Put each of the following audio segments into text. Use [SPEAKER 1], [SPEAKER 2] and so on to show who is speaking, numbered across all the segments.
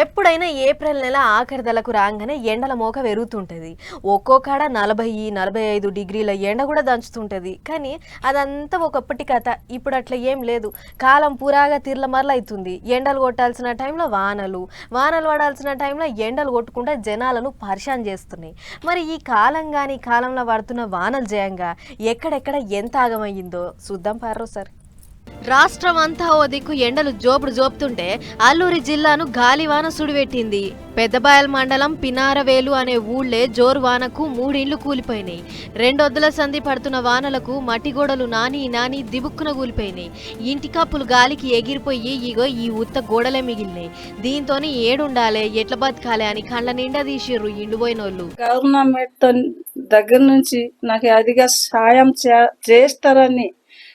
[SPEAKER 1] ఎప్పుడైనా ఏప్రిల్ నెల ఆఖరిదలకు రాగానే ఎండల మోక పెరుగుతుంటుంది ఒక్కో కాడ నలభై నలభై ఐదు డిగ్రీల ఎండ కూడా దంచుతుంటుంది. కానీ అదంతా ఒకప్పటి కథ. ఇప్పుడు అట్లా ఏం లేదు. కాలం పురాగా తీర్ల అవుతుంది ఎండలు కొట్టాల్సిన టైంలో వానలు వానలు పడాల్సిన టైంలో ఎండలు కొట్టుకుంటే జనాలను పరిశాన్ చేస్తున్నాయి. మరి ఈ కాలం కానీ కాలంలో పడుతున్న వానలు జయంగా ఎక్కడెక్కడ ఎంత ఆగమయ్యిందో చూద్దాం పారో సార్. రాష్ట్రం అంతా ఓ దిక్కు ఎండలు జోపుడు జోపుతుంటే అల్లూరి జిల్లాను గాలివాన సుడిపెట్టింది పెద్దబాయల్ మండలం పినారవేలు అనే ఊళ్ళే జోరు వానకు మూడిండ్లు కూలిపోయినాయి. రెండొద్దుల సంధి పడుతున్న వానలకు మట్టి గోడలు నాని నాని దిబుక్కున కూలిపోయినాయి ఇంటి కప్పులు గాలికి ఎగిరిపోయి ఇగో ఈ ఉత్త గోడలే మిగిలినాయి. దీంతోని ఏడుండాలే ఎట్ల బతకాలే అని కళ్ళ నిండా తీసిర్రు ఇండిపోయినోళ్ళు.
[SPEAKER 2] గవర్నమెంట్ దగ్గర నుంచి నాకు అదిగా సాయం చేస్తారని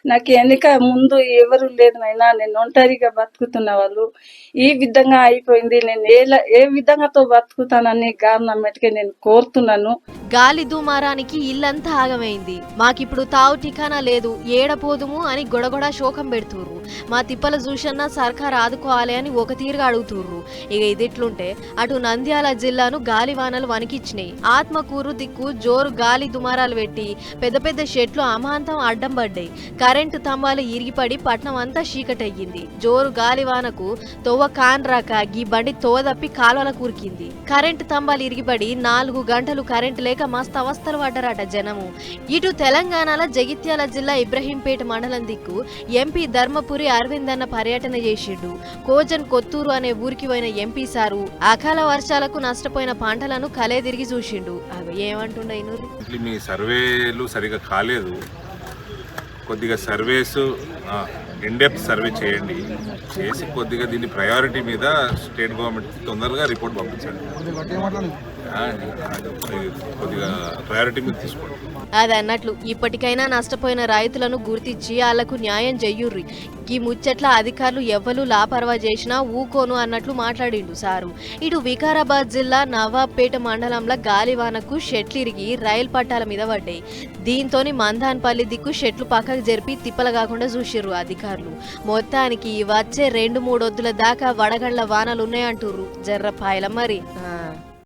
[SPEAKER 2] నాకు వెనుక ముందు ఎవరు లేదు అయినా నేను ఒంటరిగా బతుకుతున్న వాళ్ళు. ఈ విధంగా అయిపోయింది. నేను ఏ ఏ విధంగాతో బతుకుతానని గవర్నమెంట్కి నేను కోరుతున్నాను.
[SPEAKER 1] గాలి దుమారానికి ఇల్లంతా ఆగమైంది. మాకిప్పుడు తావు టికానా లేదు. ఏడపోదుము అని గొడగొడ శోకం పెడుతుర్రు. మా తిప్పల చూసన్నా సర్కార్ ఆదుకోవాలి అని ఒక తీరుగా అడుగుతుర్రు. ఇక ఇదిట్లుంటే అటు నంద్యాల జిల్లాను గాలి వానలు వణికిచ్చినాయి. ఆత్మకూరు దిక్కు జోరు గాలి దుమారాలు పెట్టి పెద్ద పెద్ద షెట్లు అమాంతం అడ్డం పడ్డాయి. కరెంటు స్తంభాలు ఇరిగిపడి పట్నం అంతా చీకటయ్యింది. జోరు గాలివానకు తొవ్వ కాన్రాక గీ బండి తోవ కాలువల కూరికింది. కరెంటు స్తంభాలు ఇరిగిపడి నాలుగు గంటలు కరెంటు లేక మస్తు అవస్థలు పడ్డారట జనము. ఇటు తెలంగాణలో జగిత్యాల జిల్లా ఇబ్రహీంపేట మండలం దిక్కు ఎంపీ ధర్మపురి అరవింద్ అన్న పర్యటన చేసిండు. కోజన్ కొత్తూరు అనే ఊరికి పోయిన ఎంపీ సారు అకాల వర్షాలకు నష్టపోయిన పంటలను కలే తిరిగి చూసిండు. అవి ఏమంటుండ
[SPEAKER 3] మీ సర్వేలు సరిగా కాలేదు. కొద్దిగా సర్వేస్ ఇన్డెప్త్ సర్వే చేయండి. చేసి కొద్దిగా దీని ప్రయారిటీ మీద స్టేట్ గవర్నమెంట్ తొందరగా రిపోర్ట్ పంపించండి. కొద్దిగా ప్రయారిటీ మీద తీసుకోండి.
[SPEAKER 1] అది అన్నట్లు ఇప్పటికైనా నష్టపోయిన రైతులను గుర్తించి వాళ్ళకు న్యాయం చెయ్యుర్రి ఈ ముచ్చట్ల అధికారులు ఎవ్వరు లాపర్వా చేసినా ఊకోను అన్నట్లు మాట్లాడిండు సారు. ఇటు వికారాబాద్ జిల్లా నవాబ్పేట మండలంలో గాలివానకు షెట్లిరిగి రైలు పట్టాల మీద పడ్డాయి. దీంతోని మందాన్పల్లి దిక్కు షెట్లు పక్కకు జరిపి తిప్పలు కాకుండా చూసిర్రు అధికారులు. మొత్తానికి వచ్చే రెండు మూడొద్దుల దాకా వడగళ్ళ వానలున్నాయంటుర్రు జర్ర పాయల మరి. ఆ.